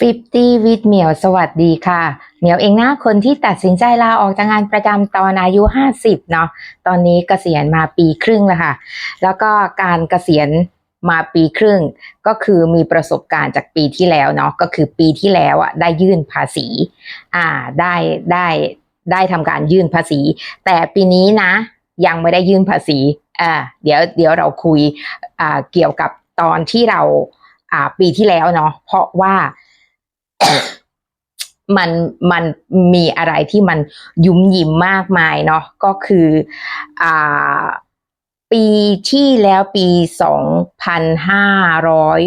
50 with เหมียวสวัสดีค่ะ เหมียวเองนะคนที่ตัดสินใจลาออกจากงานประจำตอนอายุ 50 เนาะตอนนี้เกษียณมาปีครึ่งแล้วค่ะ แล้วก็การเกษียณมาปีครึ่ง ก็คือมีประสบการณ์จากปีที่แล้วเนาะก็คือปีที่แล้วอะได้ยื่นภาษี อ่าได้ได้ได้ทำการยื่นภาษี แต่ปีนี้นะ ยังไม่ได้ยื่นภาษีอ่าเดี๋ยวเดี๋ยวเราคุยอ่าเกี่ยวกับตอนที่เราอ่าปีที่แล้วเนาะเพราะว่า มันมันมีอะไรที่มันยุ่มยิ้มมากมายเนาะก็คืออ่าปีที่แล้วปีสองพันห้าร้อย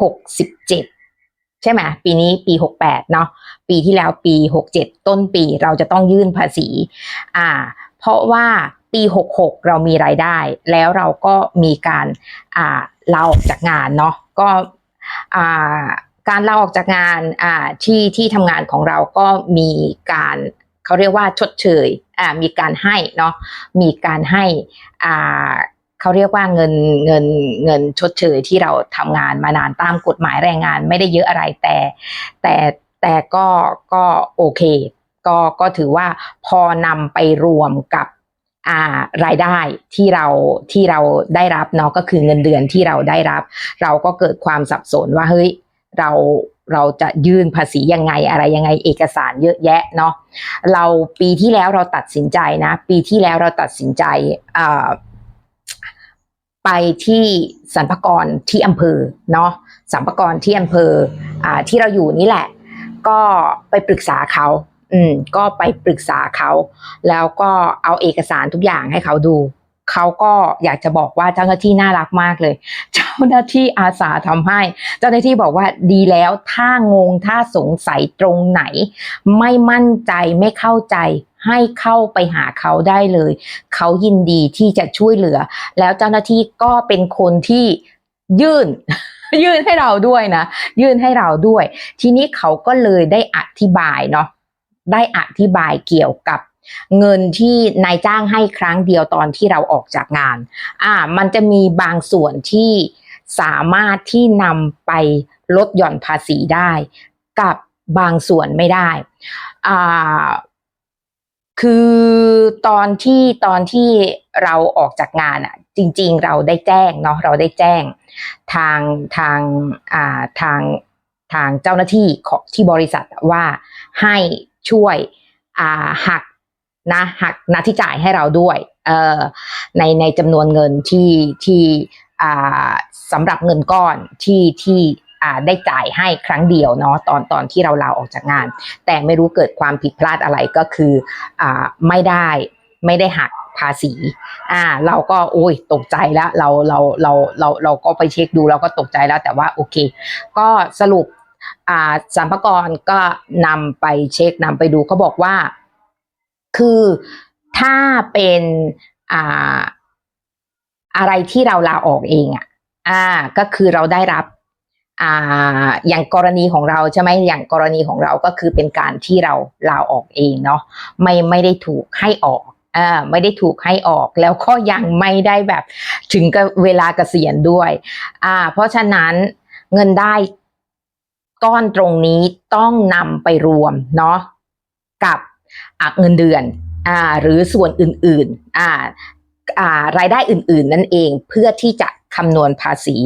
หกสิบเจ็ดใช่ไหมปีนี้ปีหกแปดเนาะปีที่แล้วปีหกเจ็ดต้นปีเราจะต้องยื่นภาษี อ่า เพราะว่าปีหกหกเรามีรายได้ แล้วเราก็มีการอ่าลาออกจากงานเนาะก็อ่า การลาออกจากงานที่ที่ทำงานของเราก็มีการเขาเรียกว่าชดเชยมีการให้เนาะมีการให้เขาเรียกว่าเงินเงินเงินชดเชยที่เราทำงานมานานตามกฎหมายแรงงานไม่ได้เยอะอะไรแต่ แต่แต่ก็ก็โอเค ก็ก็ถือว่าพอนำไปรวมกับรายได้ที่เราที่เราได้รับเนาะก็คือเงินเดือนที่เราได้รับ เราก็เกิดความสับสนว่าเฮ้ย เราเราจะยื่นภาษียังไงอะไรยังไงเอกสารเยอะแยะเนาะเราปีที่แล้วเราตัดสินใจนะ ปีที่แล้วเราตัดสินใจไปที่สรรพากรที่อำเภอเนาะสรรพากรที่อำเภออที่เราอยู่นี่แหละ ก็ไปปรึกษาเขาอืมก็ไปปรึกษาเขา แล้วก็เอาเอกสารทุกอย่างให้เขาดู เขาก็อยากจะบอกว่าเจ้าหน้าที่น่ารักมากเลย เจ้าหน้าที่อาสาทำให้ เจ้าหน้าที่บอกว่าดีแล้วถ้างงถ้าสงสัยตรงไหน ไม่มั่นใจไม่เข้าใจให้เข้าไปหาเขาได้เลย เขายินดีที่จะช่วยเหลือ แล้วเจ้าหน้าที่ก็เป็นคนที่ยื่น ยื่นให้เราด้วยนะ ยื่นให้เราด้วย ทีนี้เขาก็เลยได้อธิบายเนาะได้อธิบายเกี่ยวกับ เงินที่นายจ้างให้ครั้งเดียวตอนที่เราออกจากงาน อ่า มันจะมีบางส่วนที่สามารถที่นำไปลดหย่อนภาษีได้ กับบางส่วนไม่ได้อ่าคือตอนที่ตอนที่เราออกจากงานอะ จริง ๆ เราได้แจ้งเนาะเราได้แจ้ง ทางทางอ่าทางทางเจ้าหน้าที่ของที่บริษัทว่าให้ช่วยอ่าหัก นะหักหนาที่จ่ายให้เราด้วยในในจำนวนเงินที่ที่สำหรับเงินก้อนที่ที่ได้จ่ายให้ครั้งเดียวเนาะตอนตอนที่เราลาออกจากงาน แต่ไม่รู้เกิดความผิดพลาดอะไรก็คืออไม่ได้ไม่ได้หักภาษีอ่าเราก็โอ้ยตกใจแล้วเราเราเราเราเราก็ไปเช็คดูเราก็ตกใจแล้วแต่ว่าโอเค ก็สรุปอ่าสรรพากรก็นำไปเช็คนำไปดูเขาบอกว่า คือถ้าเป็นอ่าอะไรที่เราลาออกเองอะอ่าก็คือเราได้รับอ่าอย่างกรณีของเราใช่ไหมอย่างกรณีของเราก็คือเป็นการที่เราลาออกเองเนาะไม่ไม่ได้ถูกให้ออกอ่าไม่ได้ถูกให้ออกแล้วก็ยังไม่ได้แบบถึงกับเวลาเกษียณด้วยอ่าเพราะฉะนั้นเงินได้ก้อนตรงนี้ต้องนำไปรวมเนาะกับ อะเงินเดือนอ่าหรือส่วนอื่นๆอ่าอ่ารายได้อื่นๆ นั่นเองเพื่อที่จะคำนวณภาษี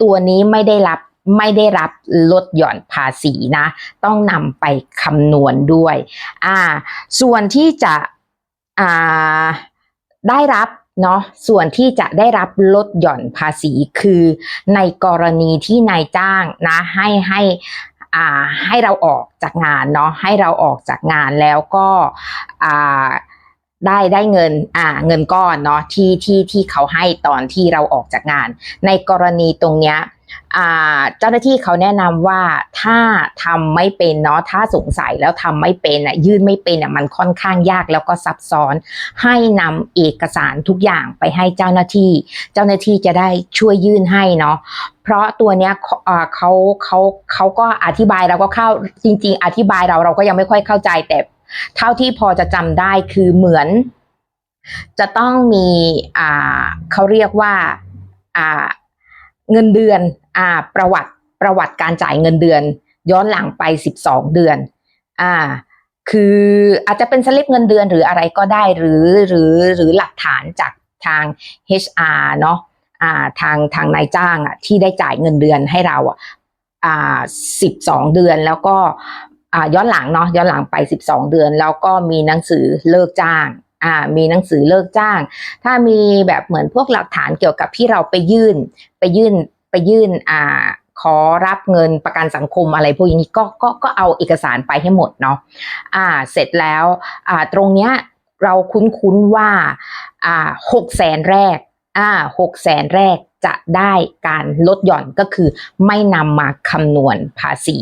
ตัวนี้ไม่ได้รับไม่ได้รับลดหย่อนภาษีนะ ต้องนำไปคำนวณด้วยอ่าส่วนที่จะอ่าได้รับเนาะส่วนที่จะได้รับลดหย่อนภาษีคือในกรณีที่นายจ้างนะให้ให้ ให้เราออกจากงานเนาะให้เราออกจากงานแล้วก็ได้ได้เงินอ่าเงินก้อนเนาะที่ที่ที่เขาให้ตอนที่เราออกจากงาน ในกรณีตรงเนี้ย เจ้าหน้าที่เขาแนะนำว่าถ้าทำไม่เป็นเนาะถ้าสงสัยแล้วทำไม่เป็นอะยื่นไม่เป็นอะมันค่อนข้างยากแล้วก็ซับซ้อน ให้นำเอกสารทุกอย่างไปให้เจ้าหน้าที่ เจ้าหน้าที่จะได้ช่วยยื่นให้เนาะเพราะตัวเนี้ยอ่าเขาเขาเขาก็อธิบายเราก็เข้าจริง ๆ อธิบายเราเราก็ยังไม่ค่อยเข้าใจแต่เท่าที่พอจะจำได้คือเหมือน จะต้องมีอ่าเขาเรียกว่าอ่าเงินเดือน อ่าประวัติประวัติการจ่ายเงินเดือน ย้อนหลังไป 12 เดือนอ่าคืออาจจะเป็นสลิปเงินเดือนหรืออะไรก็ได้หรือหรือหรือหลักฐานจากทาง HR เนาะอ่าทางทางนายจ้างอะที่ได้จ่ายเงินเดือนให้เราอะอ่า12เดือนแล้วก็อ่าย้อนหลังเนาะย้อนหลังไป12เดือน แล้วก็มีหนังสือเลิกจ้างอ่ามีหนังสือเลิกจ้าง ถ้ามีแบบเหมือนพวกหลักฐานเกี่ยวกับที่เราไปยื่นไปยื่น ยื่นอ่าขอรับเงินประกันสังคมอะไรพวกนี้ก็ก็ก็เอาเอกสารไปให้หมดเนาะอ่าเสร็จแล้วอ่าตรงเนี้ยเราคุ้นๆว่าอ่าหกแสนแรกอ่าหกแสนแรกจะได้การลดหย่อนก็คือไม่นำมาคำนวณภาษี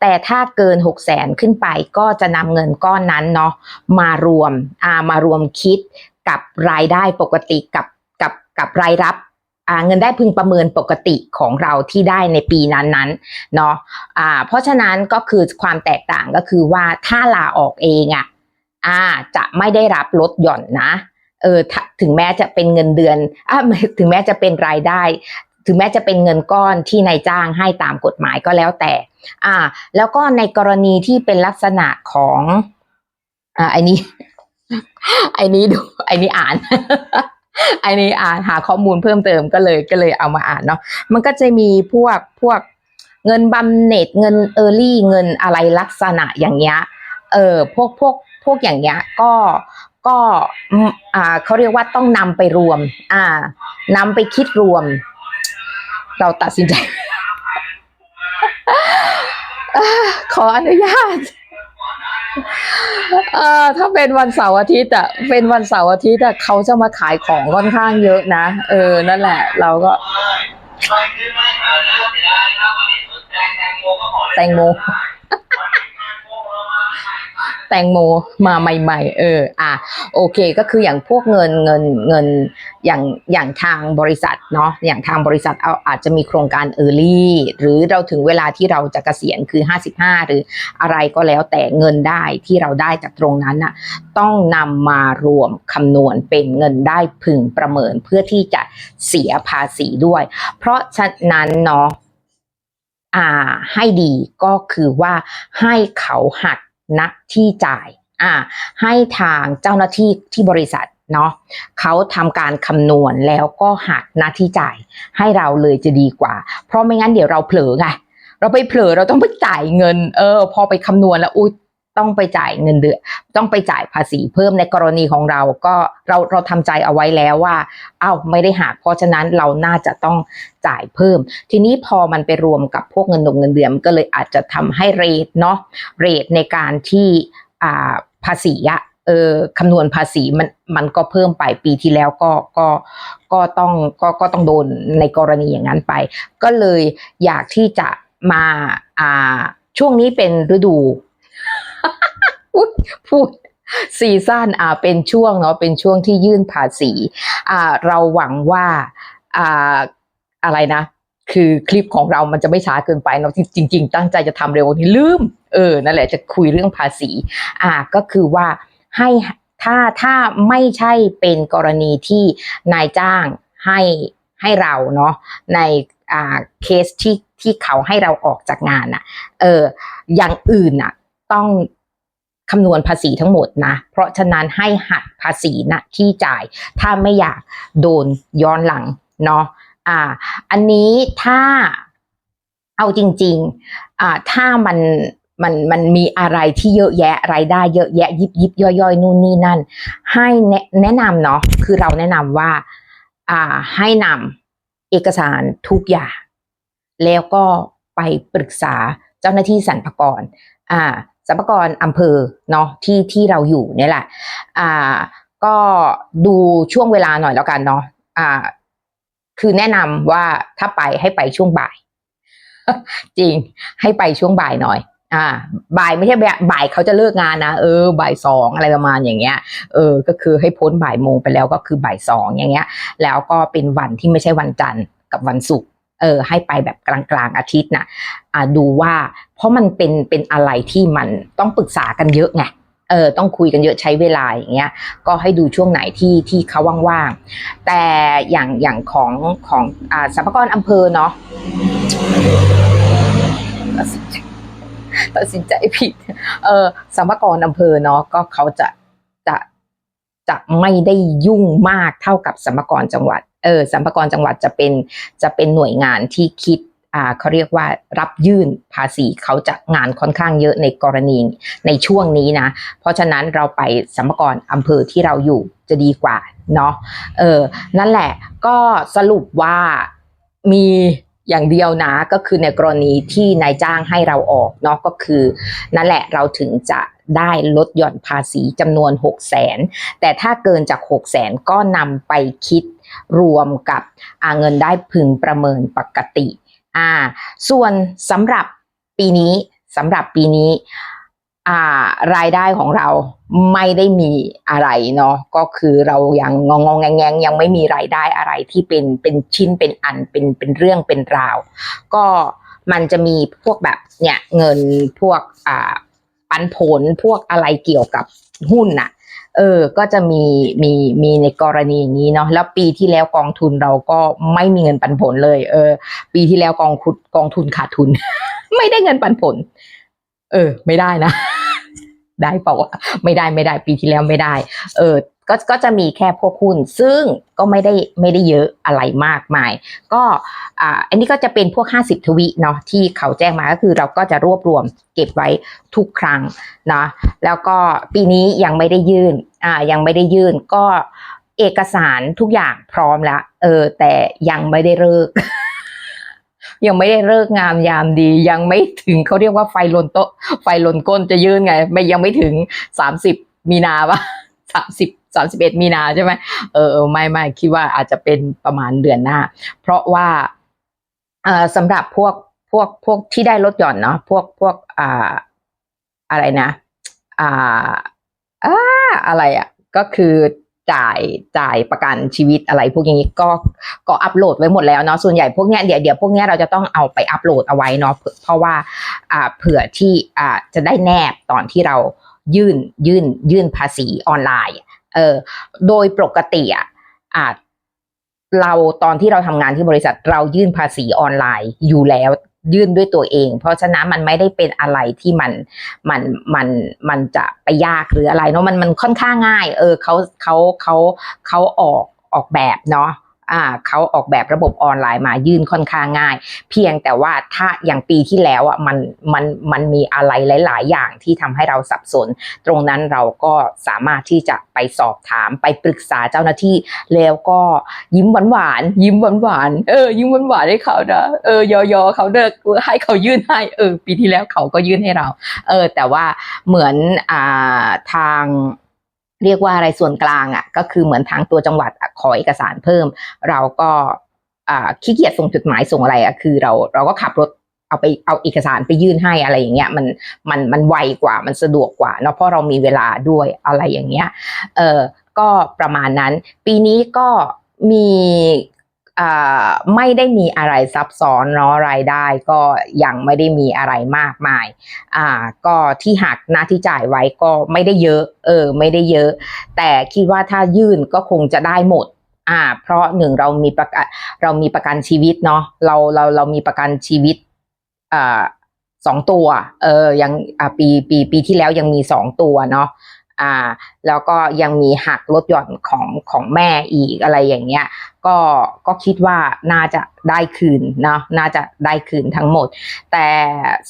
แต่ถ้าเกิน 6 0แสนขึ้นไปก็จะนำเงินก้อนนั้นเนาะมารวมอ่ามารวมคิดกับรายได้ปกติกับกับกับรายรับ เงินได้พึงประเมินปกติของเราที่ได้ในปีนั้นๆเนาะอ่าเพราะฉะนั้นก็คือความแตกต่างก็คือว่าถ้าลาออกเองอะ่ะจะไม่ได้รับลดหย่อนนะเออถึงแม้จะเป็นเงินเดือนอถึงแม้จะเป็นรายได้ ถึงแม้จะเป็นเงินก้อนที่นายจ้างให้ตามกฎหมายก็แล้วแต่ อ่า แล้วก็ในกรณีที่เป็นลักษณะของอ่าไอ้นี้ไอ้นี้ดูไอ้นี้อ่าน อ้นี้อ่านหาข้อมูลเพิ่มเติมก็เลยก็เลยเอามาอ่านเนาะมันก็จะมีพวกพวกเงินบำเหน็จเงินเออร์ลี่เงินอะไรลักษณะอย่างเงี้ยเออพวกพวกพวกอย่างเงี้ยก็ก็อ่าเขาเรียกว่าต้องนำไปรวม อ่านำไปคิดรวม เราตัดสินใจ ขออนุญาต เอ่อถ้าเป็นวันเสาร์อาทิตย์อะเป็นวันเสาร์อาทิตย์อะเขาจะมาขายของค่อนข้างเยอะนะเออนั่นแหละ เราก็ แตงโม แตงโมมาใหม่ๆ เออ อะโอเค ก็คืออย่างพวกเงินเงินเงินอย่างอย่างทางบริษัทเนาะอย่างทางบริษัทเอาอาจจะมีโครงการ Early หรือเราถึงเวลาที่เราจะเกษียณคือ 55 หรืออะไรก็แล้วแต่เงินได้ที่เราได้จากตรงนั้นน่ะต้องนำมารวมคำนวณเป็นเงินได้พึงประเมินเพื่อที่จะเสียภาษีด้วย เพราะฉะนั้นเนาะอ่าให้ดีก็คือว่าให้เขาหัก ณที่จ่ายอ่าให้ทางเจ้าหน้าที่ที่บริษัทเนาะเขาทำการคำนวณแล้วก็หักหน้าที่จ่ายให้เราเลยจะดีกว่า เพราะไม่งั้นเดี๋ยวเราเผลอไงเราไปเผลอเราต้องไปจ่ายเงิน เออ พอไปคำนวณแล้วอุ้ย ต้องไปจ่ายเงินเดือนต้องไปจ่ายภาษีเพิ่มในกรณีของเราก็เราเราทำใจเอาไว้แล้วว่า เอ้าไม่ได้หักเพราะฉะนั้นเราน่าจะต้องจ่ายเพิ่ม ทีนี้พอมันไปรวมกับพวกเงินดงเงินเดือนก็เลยอาจจะทำให้เรทเนาะเรทในการที่ภาษีอะเออคำนวณภาษีมันมันก็เพิ่มไปปีที่แล้วก็ก็ก็ต้องก็ก็ต้องโดนในกรณีอย่างนั้นไป ก็เลยอยากที่จะมาอ่าช่วงนี้เป็นฤดู พูดซีซั่นอ่าเป็นช่วงเนาะเป็นช่วงที่ยื่นภาษีอ่าเราหวังว่าอ่าอะไรนะ คือคลิปของเรามันจะไม่ช้าเกินไปเนาะจริง ๆ ตั้งใจจะทำเร็วนี้ลืม เออนั่นแหละจะคุยเรื่องภาษี อ่าก็คือว่าให้ถ้าถ้าไม่ใช่เป็นกรณีที่นายจ้างให้ให้เราเนาะในอ่าเคสที่ที่เขาให้เราออกจากงานอะเอออย่างอื่นอะต้อง คำนวณภาษีทั้งหมดนะ เพราะฉะนั้นให้หักภาษีนะที่จ่าย ถ้าไม่อยากโดนย้อนหลังเนาะอ่า อันนี้ถ้าเอาจริงๆอ่าถ้ามันมันมันมีอะไรที่เยอะแยะรายได้เยอะแยะยิบยิบย่อยย่อยนู่นนี่นั่น ให้แนะแนะนำเนาะคือเราแนะนำว่า อ่าให้นำเอกสารทุกอย่าง แล้วก็ไปปรึกษาเจ้าหน้าที่สรรพากรอ่า สรรพากรอำเภอเนาะที่ที่เราอยู่เนี่ยแหละ อ่า ก็ดูช่วงเวลาหน่อยแล้วกันเนาะอ่า คือแนะนำว่าถ้าไปให้ไปช่วงบ่าย จริงให้ไปช่วงบ่ายหน่อย อ่า บ่ายไม่ใช่แบบบ่ายเขาจะเลิกงานนะเออบ่ายสองอะไรประมาณอย่างเงี้ย เออ ก็คือให้พ้นบ่ายโมงไปแล้วก็คือบ่ายสองอย่างเงี้ย แล้วก็เป็นวันที่ไม่ใช่วันจันทร์กับวันศุกร์ เออให้ไปแบบกลางกลางๆอาทิตย์นะอ่าดูว่าเพราะมันเป็นเป็นอะไรที่มันต้องปรึกษากันเยอะไงเออต้องคุยกันเยอะใช้เวลาอย่างเงี้ยก็ให้ดูช่วงไหนที่ที่เขาว่างๆ แต่อย่างอย่างของของอ่าสรรพากรอำเภอเนาะตัดสินใจผิด เออสัมภากรอำเภอเนาะก็เขาจะจะจะไม่ได้ยุ่งมากเท่ากับสัมภากรจังหวัด เออสัมภากรจังหวัดจะเป็นจะเป็นหน่วยงานที่คิดอ่าเขาเรียกว่ารับยื่นภาษีเขาจะงานค่อนข้างเยอะในกรณีในช่วงนี้นะ เพราะฉะนั้นเราไปสัมภากรอำเภอที่เราอยู่จะดีกว่าเนาะเออนั่นแหละก็สรุปว่ามีอย่างเดียวนะก็คือในกรณีที่นายจ้างให้เราออกเนาะก็คือนั่นแหละเราถึงจะ ได้ลดหย่อนภาษีจำนวน 6 0 0แสนแต่ถ้าเกินจาก 6 0แสนก็นำไปคิดรวมกับเงินได้พึงประเมินปกติอ่าส่วนสำหรับปีนี้สำหรับปีนี้อ่ารายได้ของเราไม่ได้มีอะไรเนาะก็คือเรายังงงงแงงยังไม่มีรายได้อะไรที่เป็นเป็นชิ้นเป็นอันเป็นเป็นเรื่องเป็นราว ก็มันจะมีพวกแบบเนี่ยเงินพวกอ่า ปันผลพวกอะไรเกี่ยวกับหุ้นน่ะ เออ ก็จะมีมีมีในกรณีอย่างนี้เนาะ แล้วปีที่แล้วกองทุนเราก็ไม่มีเงินปันผลเลย เออ ปีที่แล้วกองคุดกองทุนขาดทุน ไม่ได้เงินปันผล เออ ไม่ได้นะ ได้เปล่าไม่ได้ไม่ได้ ปีที่แล้วไม่ได้ เออ ก็ก็จะมีแค่พวกหุ้นซึ่งก็ไม่ได้ไม่ได้เยอะอะไรมากมาย ก็อ่าอันนี้ก็จะเป็นพวก 50 ทวิเนาะที่เขาแจ้งมาก็คือเราก็จะรวบรวมเก็บไว้ทุกครั้งเนาะแล้วก็ปีนี้ยังไม่ได้ยื่นอ่ายังไม่ได้ยื่นก็เอกสารทุกอย่างพร้อมแล้วเออแต่ยังไม่ได้เลิก ยังไม่ได้เลิกงามยามดี ยังไม่ถึงเขาเรียกว่าไฟลนโตไฟลนก้นจะยื่นไง ไม่ยังไม่ถึงสามสิบมีนาปะสามสิบ สามสิบเอ็ดมีนาใช่ไหมเออไม่ไม่คิดว่าอาจจะเป็นประมาณเดือนหน้า เพราะว่าเออสำหรับพวกพวกพวกที่ได้ลดหย่อนเนาะพวกพวกอ่าอะไรนะ อ่าอ่าอะไรอะก็คือจ่ายจ่ายประกันชีวิตอะไร พวกอย่างนี้ก็ก็อัปโหลดไว้หมดแล้วเนาะส่วนใหญ่พวกเนี้ยเดี๋ยวเดี๋ยวพวกเนี้ยเราจะต้องเอาไปอัปโหลดเอาไว้เนาะเพราะเพราะว่าอ่าเผื่อที่อ่าจะได้แนบตอนที่เรายื่นยื่นยื่นภาษีออนไลน์ เออโดยปกติอะอ่าเราตอนที่เราทำงานที่บริษัทเรายื่นภาษีออนไลน์อยู่แล้วยื่นด้วยตัวเอง เพราะฉะนั้นมันไม่ได้เป็นอะไรที่มันมันมันมันจะไปยากหรืออะไรเนาะมันมันค่อนข้างง่าย เออเขาเขาเขาเขาออกออกแบบเนาะ เขาออกแบบระบบออนไลน์มายื่นค่อนข้างง่าย เพียงแต่ว่าถ้าอย่างปีที่แล้วอะมันมันมันมีอะไรหลาย ๆ อย่างที่ทำให้เราสับสน ตรงนั้นเราก็สามารถที่จะไปสอบถามไปปรึกษาเจ้าหน้าที่แล้วก็ยิ้มหวานๆยิ้มหวานๆเออยิ้มหวานๆให้เขานะเออยอยอเขาเดิกให้เขายื่นให้เออปีที่แล้วเขาก็ยื่นให้เรา เออแต่ว่าเหมือนอ่าทาง เรียกว่าอะไรส่วนกลางอะก็คือเหมือนทางตัวจังหวัดอขอเอกสารเพิ่ม เราก็ขี้เกียจส่งจดหมายส่งอะไรอะคือเราเราก็ขับรถเอาไปเอาเอกสารไปยื่นให้อะไรอย่างเงี้ยมันมันมันไวกว่ามันสะดวกกว่าเนาะเพราะเรามีเวลาด้วยอะไรอย่างเงี้ยเออก็ประมาณนั้น ปีนี้ก็มี ไม่ได้มีอะไรซับซ้อนเนาะรายได้ก็ยังไม่ได้มีอะไรมากมายอ่าก็ที่หักหน้าที่จ่ายไว้ก็ไม่ได้เยอะ เออ ไม่ได้เยอะ แต่คิดว่าถ้ายื่นก็คงจะได้หมดอ่า เพราะหนึ่งเรามีประกันเรามีประกันชีวิตเนาะเราเราเรามีประกันชีวิตอ่าสองตัว เออยังอ่าปีปีปีที่แล้วยังมีสองตัวเนาะ อ่าแล้วก็ยังมีหักลดหย่อนของของแม่อีกอะไรอย่างเงี้ยก็ก็คิดว่าน่าจะได้คืนเนาะน่าจะได้คืนทั้งหมด แต่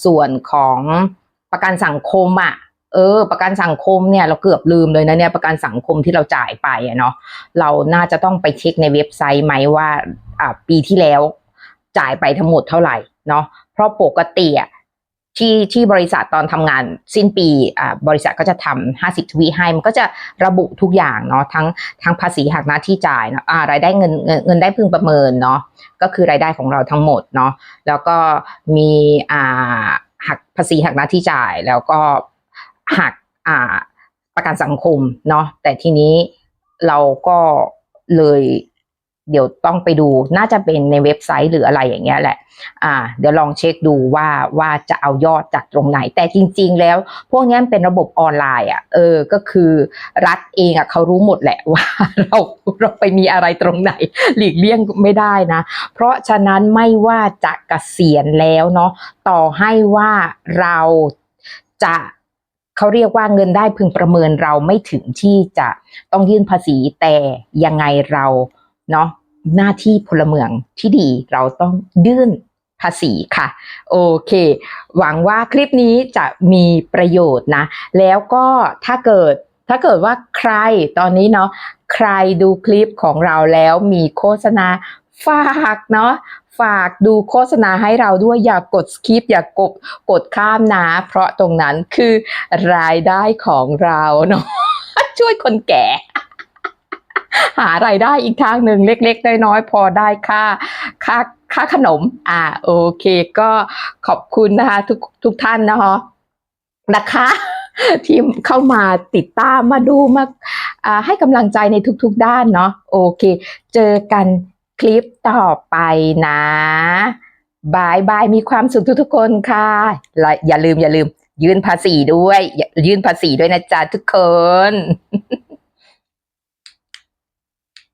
ส่วนของประกันสังคมอะเออ ประกันสังคมเนี่ยเราเกือบลืมเลยนะเนี่ยประกันสังคมที่เราจ่ายไปอะเนาะเราน่าจะต้องไปเช็คในเว็บไซต์ไหมว่าอ่าปีที่แล้วจ่ายไปทั้งหมดเท่าไหร่เนาะเพราะปกติอะ ที่ที่บริษัทตอนทำงานสิ้นปีอ่าบริษัทก็จะทำห้าสิบทวีให้ มันก็จะระบุทุกอย่างเนาะทั้งทั้งภาษีหักหน้าที่จ่ายเนาะอ่ารายได้เงินเงินเงินได้พึงประเมินเนาะก็คือรายได้ของเราทั้งหมดเนาะแล้วก็มีอ่าหักภาษีหักหน้าที่จ่าย แล้วก็หักอ่าประกันสังคมเนาะแต่ทีนี้เราก็เลย เดี๋ยวต้องไปดูน่าจะเป็นในเว็บไซต์หรืออะไรอย่างเงี้ยแหละ อ่า เดี๋ยวลองเช็คดูว่าว่าจะเอายอดจากตรงไหน แต่จริง ๆ แล้ว พวกนี้มันเป็นระบบออนไลน์อะ เออ ก็คือรัฐเองอะเขารู้หมดแหละว่าเราเราไปมีอะไรตรงไหน หลีกเลี่ยงไม่ได้นะ เพราะฉะนั้นไม่ว่าจะเกษียณแล้วเนาะ ต่อให้ว่าเราจะเขาเรียกว่าเงินได้พึงประเมินเราไม่ถึงที่จะต้องยื่นภาษีแต่ยังไงเรา เนาะหน้าที่พลเมืองที่ดีเราต้องยื่นภาษีค่ะ โอเค หวังว่าคลิปนี้จะมีประโยชน์นะ แล้วก็ถ้าเกิดถ้าเกิดว่าใครตอนนี้เนาะใครดูคลิปของเราแล้วมีโฆษณาฝากเนาะฝากดูโฆษณาให้เราด้วยอย่ากกดสคิปอย่ากดกดข้ามนะ เพราะตรงนั้นคือรายได้ของเราเนาะช่วยคนแก่ หารายได้อีกทางหนึ่งเล็ก ๆ น้อยๆพอได้ค่าค่าค่าขนม อ่าโอเค ก็ขอบคุณนะคะ ทุกทุกท่านนะคะนะคะที่เข้ามาติดตามมาดูมาอ่าให้กำลังใจในทุกๆด้านเนาะโอเค เจอกันคลิปต่อไปนะบายบายมีความสุขทุกๆคนค่ะและอย่าลืมอย่าลืม ยื่นภาษีด้วย ยื่นภาษีด้วยนะจ๊ะทุกคน